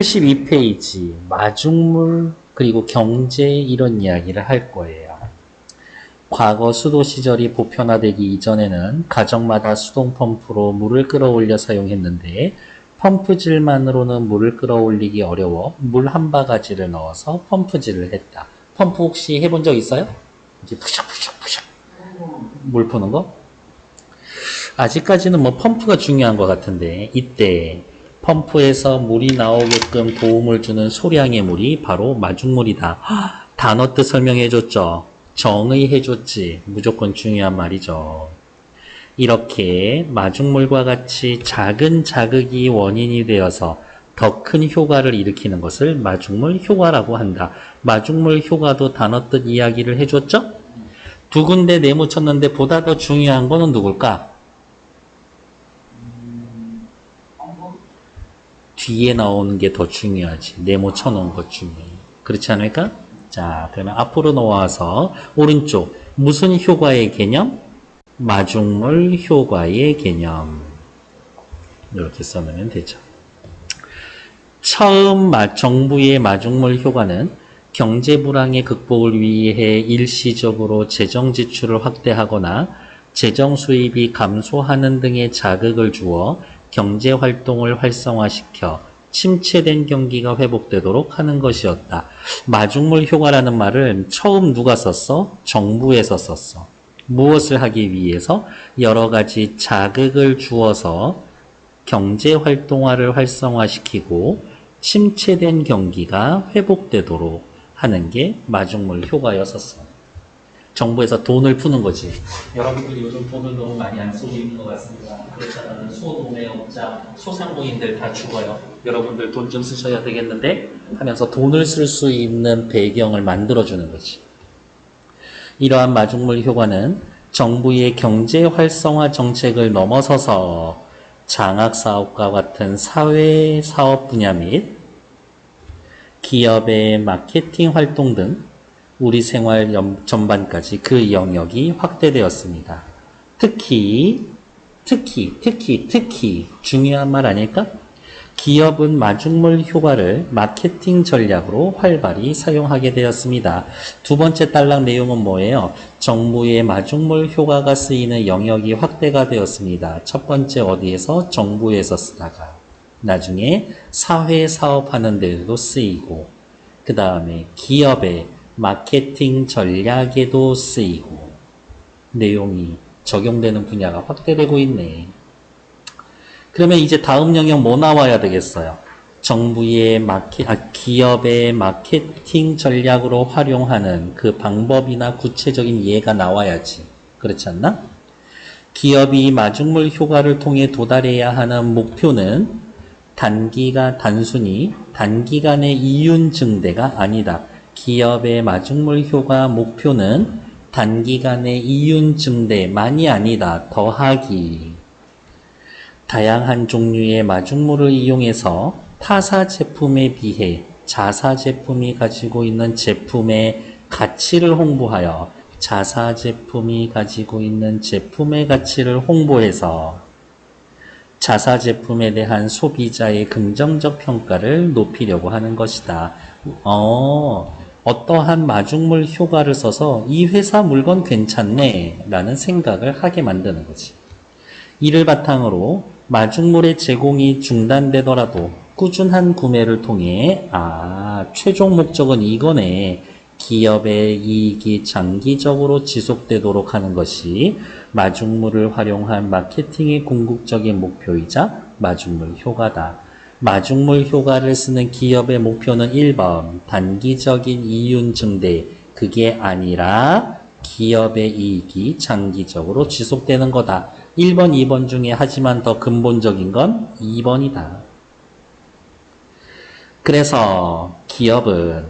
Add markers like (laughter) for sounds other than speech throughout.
72페이지 마중물 그리고 경제 이런 이야기를 할 거예요. 과거 수도 시절이 보편화되기 이전에는 가정마다 수동 펌프로 물을 끌어올려 사용했는데 펌프질만으로는 물을 끌어올리기 어려워 물 한 바가지를 넣어서 펌프질을 했다. 펌프 혹시 해본 적 있어요? 이제 푸샥푸샥푸샥 물 푸는 거? 아직까지는 뭐 펌프가 중요한 것 같은데 이때 펌프에서 물이 나오게끔 도움을 주는 소량의 물이 바로 마중물이다. 헉, 단어 뜻 설명해줬죠. 정의해줬지. 무조건 중요한 말이죠. 이렇게 마중물과 같이 작은 자극이 원인이 되어서 더 큰 효과를 일으키는 것을 마중물 효과라고 한다. 마중물 효과도 단어 뜻 이야기를 해줬죠? 두 군데 네모 쳤는데 보다 더 중요한 거는 누굴까? 뒤에 나오는 게 더 중요하지. 네모 쳐놓은 것 중에. 그렇지 않을까? 자, 그러면 앞으로 놓아서 오른쪽. 무슨 효과의 개념? 마중물 효과의 개념. 이렇게 써놓으면 되죠. 처음 마- 정부의 마중물 효과는 경제 불황의 극복을 위해 일시적으로 재정 지출을 확대하거나 재정 수입이 감소하는 등의 자극을 주어 경제 활동을 활성화시켜 침체된 경기가 회복되도록 하는 것이었다. 마중물 효과라는 말을 처음 누가 썼어? 정부에서 썼어. 무엇을 하기 위해서? 여러 가지 자극을 주어서 경제 활동화를 활성화시키고 침체된 경기가 회복되도록 하는 게 마중물 효과였었어. 정부에서 돈을 푸는 거지. 여러분들이 요즘 돈을 너무 많이 안 쓰고 있는 것 같습니다. 그렇잖아요. 소도매업자, 소상공인들 다 죽어요. 여러분들 돈 좀 쓰셔야 되겠는데 하면서 돈을 쓸 수 있는 배경을 만들어주는 거지. 이러한 마중물 효과는 정부의 경제 활성화 정책을 넘어서서 장학 사업과 같은 사회 사업 분야 및 기업의 마케팅 활동 등 우리 생활 연- 전반까지 그 영역이 확대되었습니다. 특히, 특히, 특히, 특히 중요한 말 아닐까? 기업은 마중물 효과를 마케팅 전략으로 활발히 사용하게 되었습니다. 두 번째 단락 내용은 뭐예요? 정부의 마중물 효과가 쓰이는 영역이 확대가 되었습니다. 첫 번째 어디에서? 정부에서 쓰다가. 나중에 사회 사업하는 데도 쓰이고, 그 다음에 기업의 마케팅 전략에도 쓰이고, 내용이 적용되는 분야가 확대되고 있네. 그러면 이제 다음 영역 뭐 나와야 되겠어요? 정부의 마케, 아, 기업의 마케팅 전략으로 활용하는 그 방법이나 구체적인 예가 나와야지. 그렇지 않나? 기업이 마중물 효과를 통해 도달해야 하는 목표는 단기가 단순히 단기간의 이윤 증대가 아니다. 기업의 마중물 효과 목표는 단기간의 이윤 증대만이 아니다. 더하기. 다양한 종류의 마중물을 이용해서 타사 제품에 비해 자사 제품이 가지고 있는 제품의 가치를 홍보하여 자사 제품이 가지고 있는 제품의 가치를 홍보해서 자사 제품에 대한 소비자의 긍정적 평가를 높이려고 하는 것이다. 어, 어떠한 마중물 효과를 써서 이 회사 물건 괜찮네 라는 생각을 하게 만드는 거지. 이를 바탕으로 마중물의 제공이 중단되더라도 꾸준한 구매를 통해 아 최종 목적은 이거네 기업의 이익이 장기적으로 지속되도록 하는 것이 마중물을 활용한 마케팅의 궁극적인 목표이자 마중물 효과다. 마중물 효과를 쓰는 기업의 목표는 1번 단기적인 이윤 증대 그게 아니라 기업의 이익이 장기적으로 지속되는 거다. 1번, 2번 중에 하지만 더 근본적인 건 2번이다. 그래서 기업은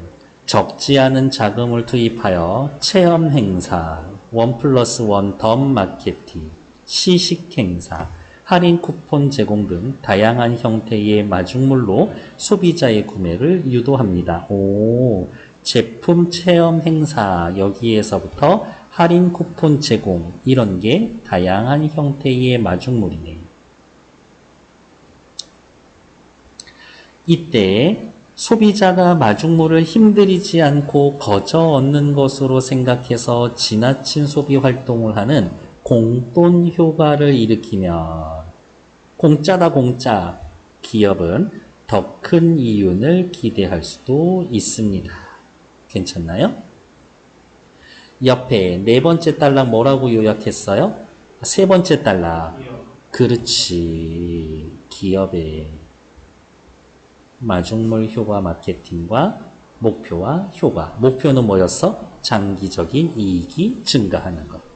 적지 않은 자금을 투입하여 체험 행사, 원 플러스 원 덤 마케팅, 시식 행사, 할인 쿠폰 제공 등 다양한 형태의 마중물로 소비자의 구매를 유도합니다. 오, 제품 체험 행사 여기에서부터 할인 쿠폰 제공 이런 게 다양한 형태의 마중물이네. 이때 소비자가 마중물을 힘들이지 않고 거저 얻는 것으로 생각해서 지나친 소비 활동을 하는 공돈 효과를 일으키면 공짜다 공짜 기업은 더 큰 이윤을 기대할 수도 있습니다. 괜찮나요? 옆에 네 번째 단락 뭐라고 요약했어요? 세 번째 단락. 그렇지. 기업의 마중물 효과 마케팅과 목표와 효과. 목표는 뭐였어? 장기적인 이익이 증가하는 것.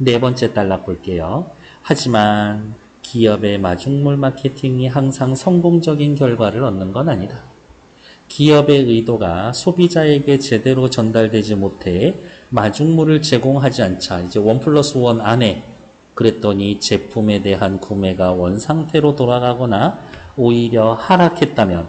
네 번째 단락 볼게요. 하지만 기업의 마중물 마케팅이 항상 성공적인 결과를 얻는 건 아니다. 기업의 의도가 소비자에게 제대로 전달되지 못해 마중물을 제공하지 않자 이제 원 플러스 원 안에 그랬더니 제품에 대한 구매가 원상태로 돌아가거나 오히려 하락했다면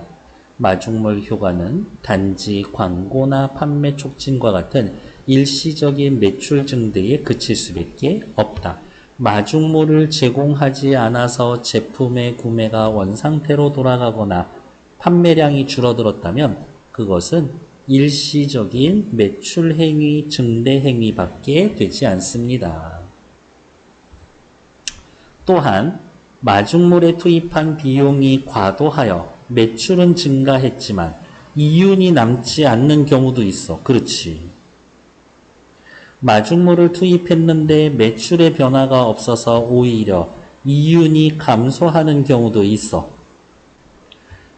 마중물 효과는 단지 광고나 판매 촉진과 같은 일시적인 매출 증대에 그칠 수밖에 없다. 마중물을 제공하지 않아서 제품의 구매가 원상태로 돌아가거나 판매량이 줄어들었다면 그것은 일시적인 매출 행위, 증대 행위밖에 되지 않습니다. 또한 마중물에 투입한 비용이 과도하여 매출은 증가했지만 이윤이 남지 않는 경우도 있어. 그렇지. 마중물을 투입했는데 매출의 변화가 없어서 오히려 이윤이 감소하는 경우도 있어.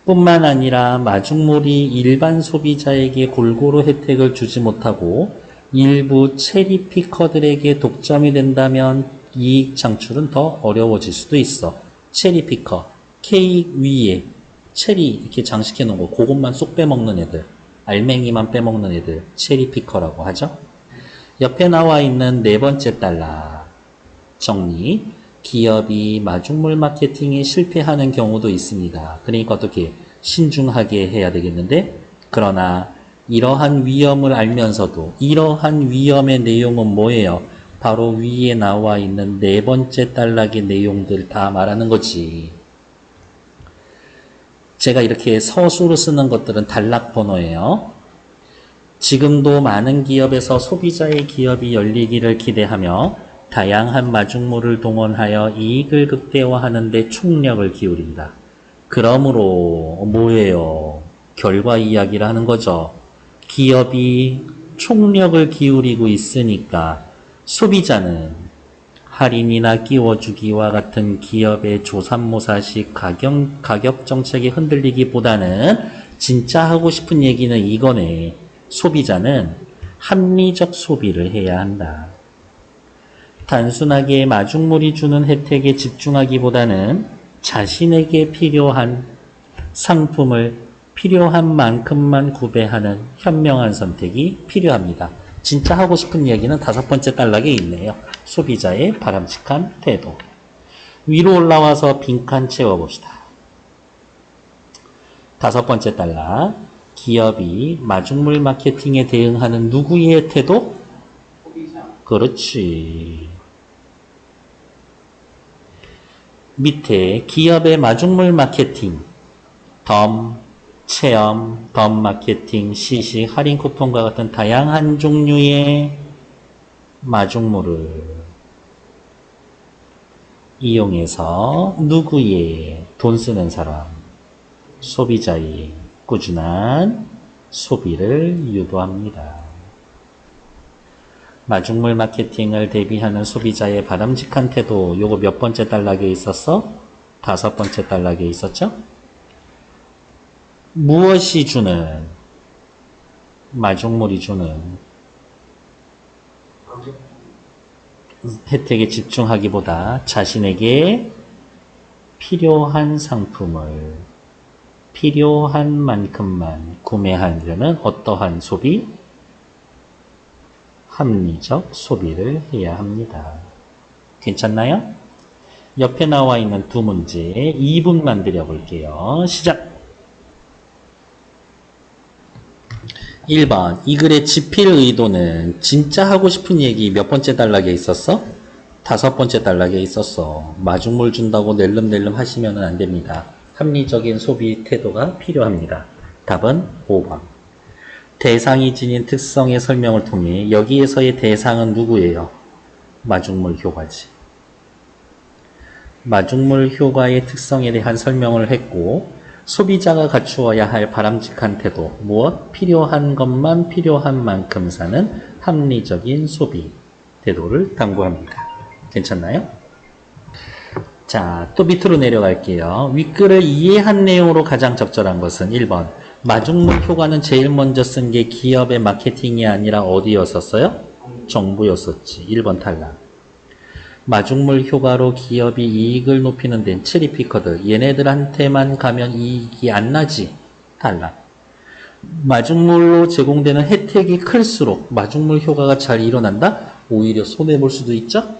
뿐만 아니라 마중물이 일반 소비자에게 골고루 혜택을 주지 못하고 일부 체리 피커들에게 독점이 된다면 이익 창출은 더 어려워질 수도 있어. 체리 피커, 케이크 위에 체리 이렇게 장식해 놓은 거, 그것만 쏙 빼먹는 애들, 알맹이만 빼먹는 애들, 체리 피커라고 하죠. 옆에 나와 있는 네 번째 달라 정리. 기업이 마중물 마케팅에 실패하는 경우도 있습니다. 그러니까 어떻게 신중하게 해야 되겠는데, 그러나 이러한 위험을 알면서도 이러한 위험의 내용은 뭐예요? 바로 위에 나와 있는 네 번째 단락의 내용들 다 말하는 거지. 제가 이렇게 서술로 쓰는 것들은 단락 번호예요. 지금도 많은 기업에서 소비자의 기업이 열리기를 기대하며 다양한 마중물을 동원하여 이익을 극대화하는 데 총력을 기울인다. 그러므로 뭐예요? 결과 이야기를 하는 거죠. 기업이 총력을 기울이고 있으니까 소비자는 할인이나 끼워주기와 같은 기업의 조삼모사식 가격, 가격 정책에 흔들리기보다는 진짜 하고 싶은 얘기는 이거네. 소비자는 합리적 소비를 해야 한다. 단순하게 마중물이 주는 혜택에 집중하기보다는 자신에게 필요한 상품을 필요한 만큼만 구매하는 현명한 선택이 필요합니다. 진짜 하고 싶은 얘기는 다섯 번째 단락에 있네요. 소비자의 바람직한 태도. 위로 올라와서 빈칸 채워봅시다. 다섯 번째 단락. 기업이 마중물 마케팅에 대응하는 누구의 태도? 그렇지. 밑에 기업의 마중물 마케팅, 덤, 체험, 덤 마케팅, 시식, 할인 쿠폰과 같은 다양한 종류의 마중물을 이용해서 누구의 돈 쓰는 사람, 소비자의 꾸준한 소비를 유도합니다. 마중물 마케팅을 대비하는 소비자의 바람직한 태도, 요거 몇 번째 단락에 있었어? 다섯 번째 단락에 있었죠? 무엇이 주는, 마중물이 주는 혜택에 집중하기보다 자신에게 필요한 상품을 필요한 만큼만 구매하려는 어떠한 소비? 합리적 소비를 해야 합니다. 괜찮나요? 옆에 나와 있는 두 문제 2분만 드려볼게요. 시작! 1번 이 글의 지필 의도는 진짜 하고 싶은 얘기 몇 번째 단락에 있었어? 다섯 번째 단락에 있었어. 마중물 준다고 낼름낼름 하시면 안 됩니다. 합리적인 소비 태도가 필요합니다. 답은 5번. 대상이 지닌 특성의 설명을 통해 여기에서의 대상은 누구예요? 마중물 효과지. 마중물 효과의 특성에 대한 설명을 했고 소비자가 갖추어야 할 바람직한 태도 무엇? 필요한 것만 필요한 만큼 사는 합리적인 소비 태도를 당부합니다. 괜찮나요? 자, 또 밑으로 내려갈게요. 윗글을 이해한 내용으로 가장 적절한 것은 1번. 마중물 효과는 제일 먼저 쓴 게 기업의 마케팅이 아니라 어디였었어요? 정부였었지. 1번 탈락. 마중물 효과로 기업이 이익을 높이는 데는 체리피커들. 얘네들한테만 가면 이익이 안 나지. 탈락. 마중물로 제공되는 혜택이 클수록 마중물 효과가 잘 일어난다? 오히려 손해볼 수도 있죠?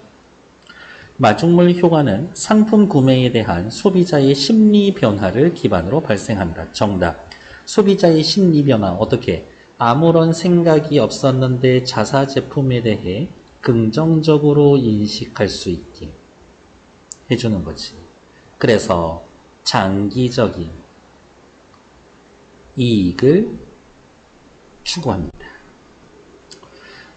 마중물 효과는 상품 구매에 대한 소비자의 심리 변화를 기반으로 발생한다. 정답. 소비자의 심리 변화 어떻게? 아무런 생각이 없었는데 자사 제품에 대해 긍정적으로 인식할 수 있게 해주는 거지. 그래서 장기적인 이익을 추구합니다.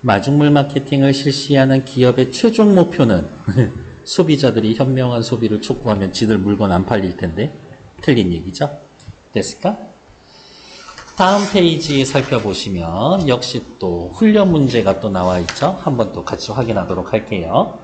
마중물 마케팅을 실시하는 기업의 최종 목표는 (laughs) 소비자들이 현명한 소비를 촉구하면 지들 물건 안 팔릴 텐데 틀린 얘기죠. 됐을까? 다음 페이지 살펴보시면 역시 또 훈련 문제가 또 나와 있죠. 한번 또 같이 확인하도록 할게요.